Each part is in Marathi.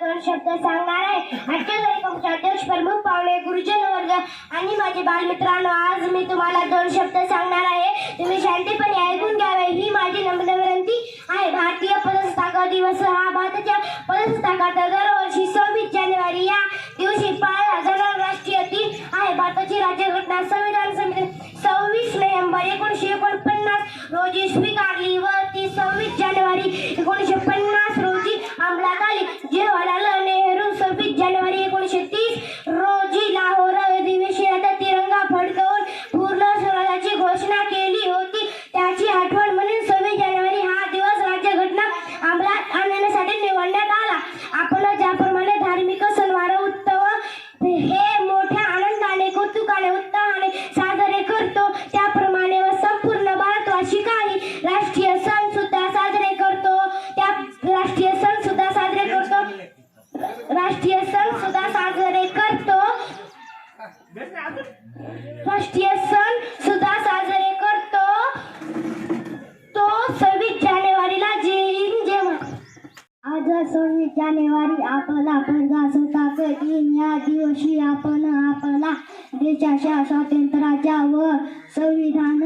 दोन शब्द सांगणार आहे. आजच्या कार्यक्रमाचे अध्यक्ष प्रमुख पाहुणे गुरुजन वर्ग आणि माझे बालमित्रांनो आज मी तुम्हाला दोन शब्द सांगणार आहे. तुम्ही शांतीपणे ऐकून घ्यावे. ही माझी नम्र विनंती आहे. भारतीय प्रजासत्ताक दिवस हा भारताच्या पदसंस्थापकाचा दरवर्षी सव्वीस जानेवारी या दिवशी पाळला जाणारा राष्ट्रीय दिन आहे. भारताची राज्यघटना संविधान समिती सव्वीस नोव्हेंबर एकोणीसशे एकोणपन्नास रोजी स्वीकारली व सव्वीस जानेवारी आपला प्रजासत्ताक दिन या दिवशी आपण आपला देशाच्या स्वातंत्र्याच्या व संविधान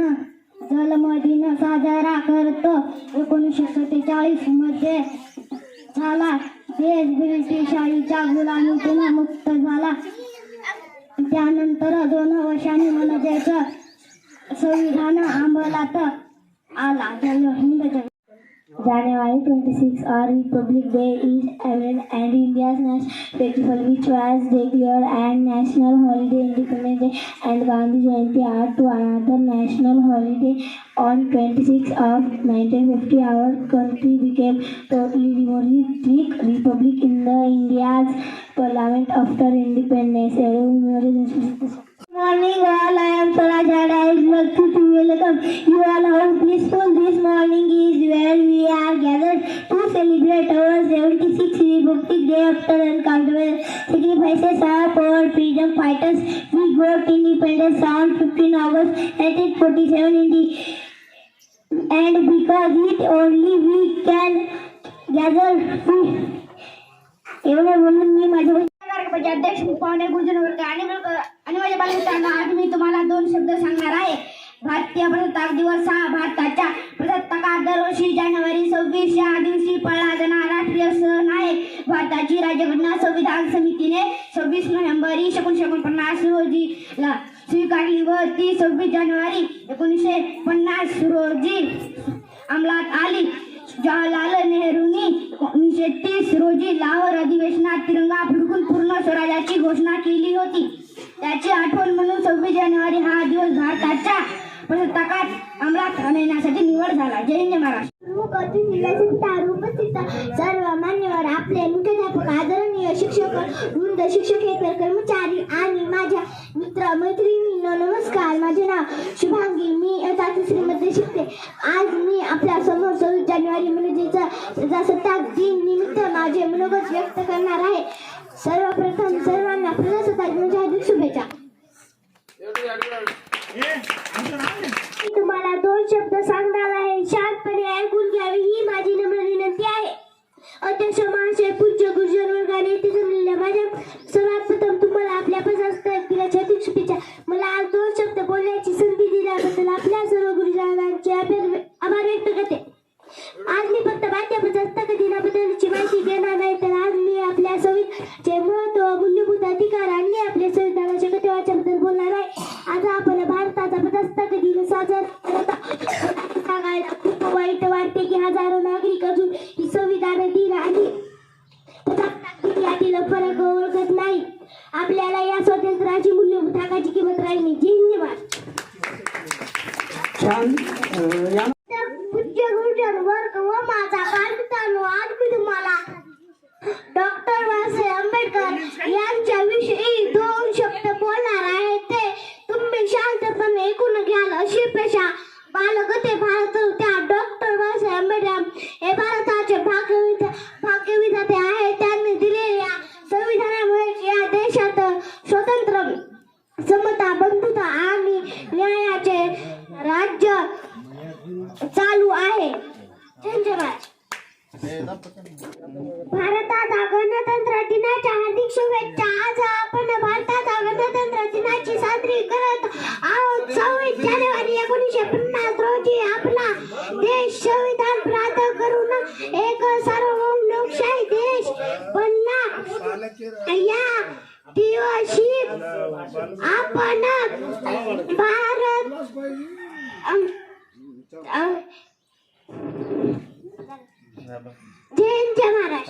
जन्मदिन साजरा करतो. एकोणीसशे सत्तेचाळीसमध्ये झाला. देश ब्रिटिशांच्या गुलामीतून मुक्त झाला. त्यानंतर दोन वर्षांनी म्हणजेच संविधान अंमलात आला. जय हिंद जय January 26 our Republic Day is evident and India's national festival which was declared and national holiday Independence Day and Gandhi Jayanti are to another national holiday on 26 of 1950 our country became totally democratic republic in the India's parliament after independence. 76th Day after uncountable sacrifices are for freedom fighters. We got independence on 15 August 1947 in the and because it only we can gather एवढं म्हणून मी माझ्या कार्यक्रमाचे अध्यक्ष पाहुणे गुरुजन आणि आणि माझ्या बालमित्रांना आज मी तुम्हाला दोन शब्द सांगणार आहे. भारतीय प्रजासत्ताक दिवस हा भारताच्या प्रजासत्ताकात दरवर्षी जानेवारी सव्वीस या दिवशी पाळला जाणारा राष्ट्रीय सण भारताची राज्यघटना संविधान समितीने सव्वीस नोव्हेंबर एकोणीसशे एकोणपन्नास रोजीला स्वीकारली व ती सव्वीस जानेवारी एकोणीसशे पन्नास रोजी अंमलात आली. जवाहरलाल नेहरूंनी एकोणीसशे तीस रोजी लाहोर अधिवेशनात तिरंगा फडकून पूर्ण स्वराज्याची घोषणा केली होती. त्याची आठवण म्हणून सव्वीस जानेवारी हा दिवस भारताच्या प्रसत्ताकात अंमलात आणण्यासाठी निवड झाला. जय हिंद महाराष्ट्र. अतिथी व्यासपीठावर उपस्थित. सर्व मान्यवर आपले मुख्याध्यापक आदरणीय शिक्षक वृंद शिक्षकेतर कर्मचारी आणि माझ्या मित्र मैत्रिणींनो नमस्कार. माझे नाव शुभांगी. मी इयत्ता तिसरीमध्ये शिकते. आज मी आपल्यासमोर सव्वीस जानेवारी म्हणजेच प्रजासत्ताक दिन निमित्त माझे मनोगत व्यक्त करणार आहे. सर्वप्रथम सर्वांना प्रजासत्ताक दिनाच्या हार्दिक शुभेच्छा. तुम्हाला दोन शब्द सांगणार आहे. शांतपणे ऐकून घ्यावी ही माझी नम्र विनंती आहे. अध्यक्ष महाशय पूज्य गुरुजन वर्गाने येथे माझ्या सर्वात प्रथम स्वातंत्र्याची मूल्यभूत हक्काची किंमत राहिली धन्यवाद छान समता बंधुता आणि न्यायाचे राज्य चालू आहे. धन्यवाद भारताचा गणतंत्र दिनाच्या हार्दिक शुभेच्छा. आज आपण भारताचा गणतंत्र दिनाची साजरी करत आहोत. सव्वीस जानेवारी एकोणीसशे पन्नास रोजी आपला देश संविधान प्राप्त करून एक सार्वभौम लोकशाही देश बनला. या दिवशी आपण भारत अम, जय महाराज